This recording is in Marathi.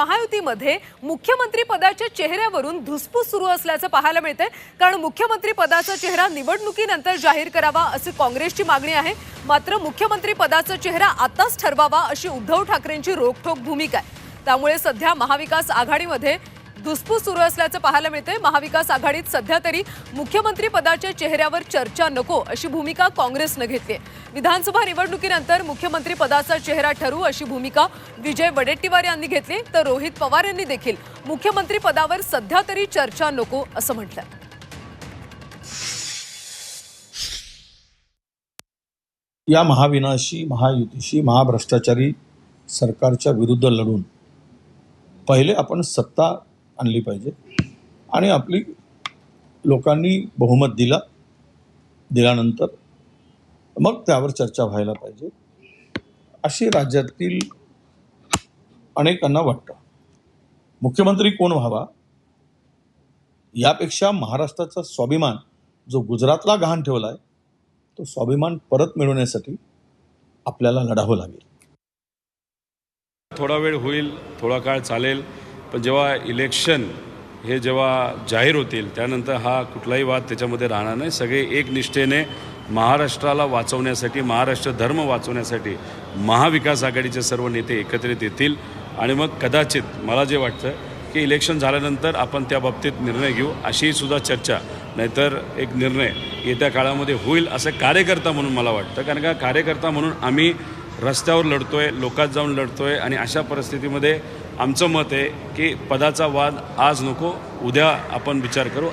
महायुतीमध्ये मुख्यमंत्री पदाच्या चेहऱ्यावरून धुसफूस सुरू असल्याचं पाहायला मिळतंय. कारण मुख्यमंत्री पदाचा चेहरा निवडणुकीनंतर जाहीर करावा अशी काँग्रेसची मागणी आहे. मात्र मुख्यमंत्री पदाचा चेहरा आताच ठरवावा अशी उद्धव ठाकरेंची रोखठोक भूमिका आहे. त्यामुळे सध्या महाविकास आघाडीमध्ये धुसफूस सुरू असल्याचं पाहायला मिळते महाविकास आघाडीत सध्या तरी मुख्यमंत्री पदाच्या चेहऱ्यावर चर्चा नको अशी भूमिका काँग्रेसनं घेतली विधानसभा निवडणुकीनंतर मुख्यमंत्री पदाचा चेहरा ठरू अशी भूमिका विजय वडेट्टीवार यांनी घेतली. तर रोहित पवार यांनी देखील मुख्यमंत्री पदावर सध्या तरी चर्चा नको असं म्हटलं या महाविनाशी महायुतीशी महाभ्रष्टाचारी सरकारच्या विरुद्ध लढून पहिले आपण सत्ता आणली पाहिजे. आणि आपली लोकांनी बहुमत दिला दिल्यानंतर मग त्यावर चर्चा व्हायला पाहिजे. अशी राज्यातील अनेकांना वाटतं. मुख्यमंत्री कोण व्हावा? यापेक्षा महाराष्ट्राचा स्वाभिमान जो गुजरातला गहाण ठेवला आहे तो स्वाभिमान परत मिळवण्यासाठी आपल्याला लढावं लागेल. थोडा वेळ होईल थोडा काळ चालेल. पण जेव्हा इलेक्शन हे जेव्हा जाहीर होतील त्यानंतर हा कुठलाही वाद त्याच्यामध्ये राहणार नाही. सगळे एक निष्ठेने महाराष्ट्राला वाचवण्यासाठी महाराष्ट्र धर्म वाचवण्यासाठी महाविकास आघाडीचे सर्व नेते एकत्रित येतील. आणि मग कदाचित मला जे वाटतं की इलेक्शन झाल्यानंतर आपण त्या बाबतीत निर्णय घेऊ अशी सुद्धा चर्चा. नाहीतर एक निर्णय येत्या काळामध्ये होईल असं कार्यकर्ता म्हणून मला वाटतं. कारण का कार्यकर्ता म्हणून आम्ही रस्त्यावर लढतोय लोकात जाऊन लढतोय आणि अशा परिस्थितीमध्ये आमचं मत आहे की पदाचा वाद आज नको उद्या आपण विचार करू.